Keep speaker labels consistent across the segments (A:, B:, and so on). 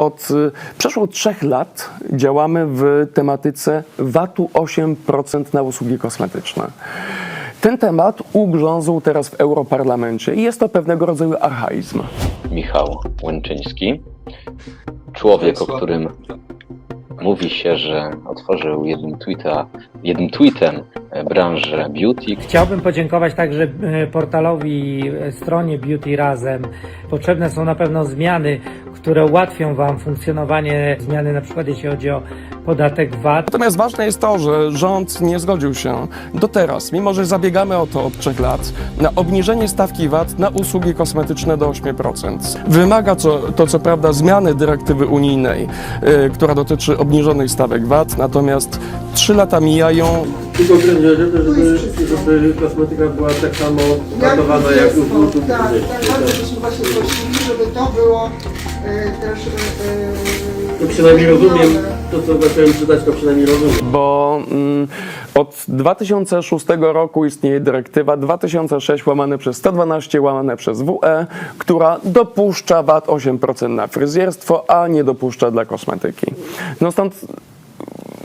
A: Od y, przeszło trzech lat działamy w tematyce VAT-u 8% na usługi kosmetyczne. Ten temat ugrzązł teraz w Europarlamencie i jest to pewnego rodzaju archaizm.
B: Michał Łęczyński. Człowiek, o którym mówi się, że otworzył jednym, tweeta, jednym tweetem e, branżę beauty.
C: Chciałbym podziękować także e, portalowi, e, stronie Beauty Razem. Potrzebne są na pewno zmiany, które ułatwią Wam funkcjonowanie, zmiany na przykład jeśli chodzi o podatek VAT.
A: Natomiast ważne jest to, że rząd nie zgodził się do teraz, mimo że zabiegamy o to od trzech lat, na obniżenie stawki VAT na usługi kosmetyczne do 8%. Wymaga co, to co prawda zmiany dyrektywy unijnej, y, która dotyczy obniżonych stawek VAT, natomiast trzy lata mijają,
D: konkretnie, żeby, żeby, żeby kosmetyka była tak samo traktowana jak u
E: Tak, tak, właśnie prosili, żeby to było e, też e,
D: To przynajmniej rozumiem, to co zacząłem czytać, to przynajmniej rozumiem.
A: bo mm, od 2006 roku istnieje dyrektywa 2006 łamane przez 112 łamane przez WE, która dopuszcza VAT 8% na fryzjerstwo, a nie dopuszcza dla kosmetyki. No stąd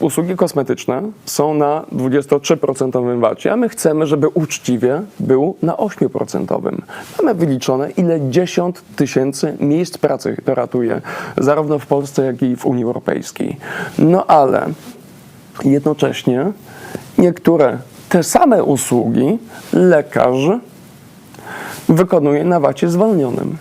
A: usługi kosmetyczne są na 23% VAT-ie, a my chcemy, żeby uczciwie był na 8%. Mamy wyliczone, ile 10 tysięcy miejsc pracy to ratuje, zarówno w Polsce, jak i w Unii Europejskiej. No ale jednocześnie niektóre te same usługi lekarz wykonuje na VAT-ie zwolnionym.